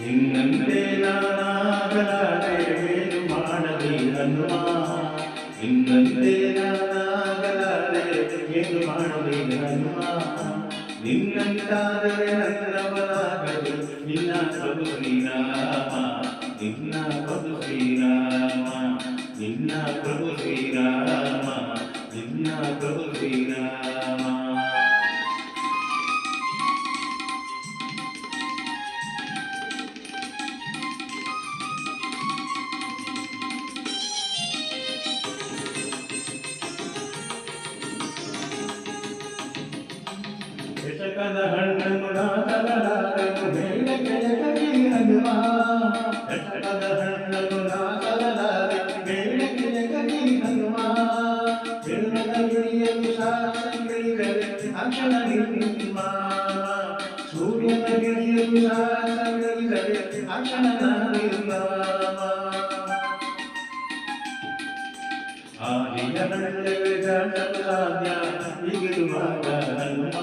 ನಿನ್ನಂತೆ ನಾನಾಗಲಾರೆ ಏನು ಮಾಡಲಿ ಹನುಮ ನಿನ್ನಂತೆ ನಾನಾಗಲಾರೆ ಏನು ಮಾಡಲಿ ಹನುಮ ನಿನ್ನಂತಾದರೆ ನನ್ನವರಾಗಲು ನಿನ್ನ ಪ್ರಭು ಶ್ರೀರಾಮ ನಿನ್ನ ಪ್ರಭು ಶ್ರೀರಾಮ ನಿನ್ನ ಪ್ರಭು ಶ್ರೀರಾಮ ನಿನ್ನ ಪ್ರಭು ಶ್ರೀರಾಮ ஆரிய நல்ல விதம் சாத்யா இகிது மாதா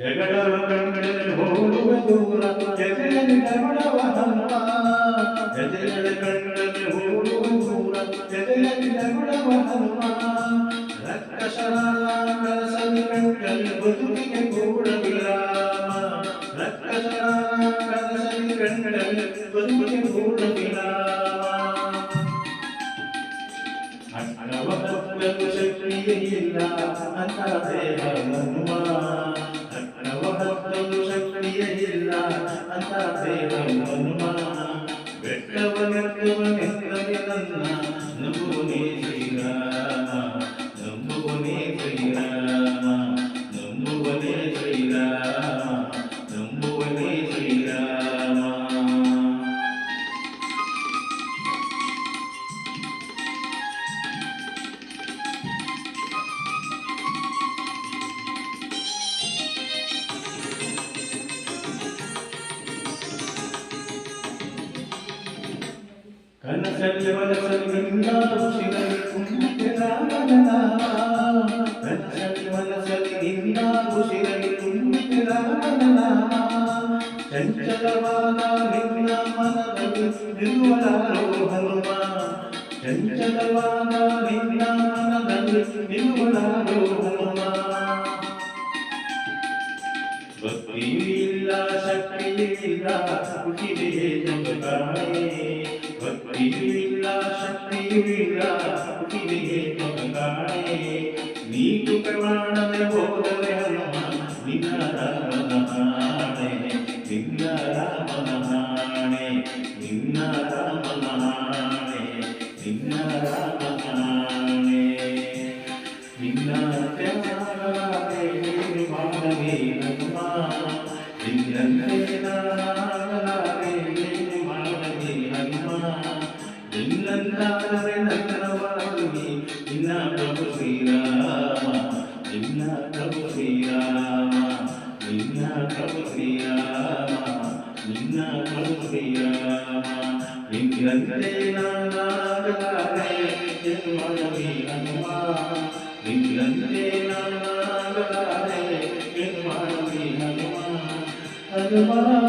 జగడవ కంగడన హోలువ దూర జగడని నమడవ జగడన కంగడన హోలువ దూర జగడని నమడవ రక్తశరాలంగన సంకంకన బుదుకిన కూడవిల రక్తశరాలంగన సంకంకన బుదుకిన కూడవిల ಇಲ್ಲ ಅಂತ ದೇಹ ಹನುಮ ಹಣವ ಹತ್ತಲು ಶಕ್ತಿಯೇ ಇಲ್ಲ ಅಂತ ದೇಹ ಹನುಮ చంచలవానా నిన్న మనదలు నిలువలారోహనుమా చంచలవానా నిన్న మనదలు నిలువలారోహనుమా భక్తియిల్ల శక్తియిల్ల కుటిలే జగతాయే ഭക്തിയില്ല ശക്തിയില്ല നീ കാണവേ ബോധവേ നിന്നാരാമനാണേ നിന്നാരാമനാണേ നിന്നാരാമനാണേ നിന്നാരാമനാണേ. നിന്നാരാമനാണേ മാനവേ നന്മ നിന്നെ ನಿನ್ನಂತಾದರೆ ನನ್ನವಾಗಲಿ ನಿನ್ನ ಪ್ರಭು ಶ್ರೀರಾಮ ನಿನ್ನ ಪ್ರಭು ಶ್ರೀರಾಮ ನಿನ್ನ ಪ್ರಭು ಶ್ರೀರಾಮ ನಿನ್ನ ಪ್ರಭು ಶ್ರೀರಾಮ ನಿನ್ನಂತೆ ನಾನಾಗಲಾರೆ ಏನು ಮಾಡಲಿ ಹನುಮ ನಿನ್ನಂತೆ ನಾನಾಗಲಾರೆ ಏನು ಮಾಡಲಿ ಹನುಮ ಹನುಮ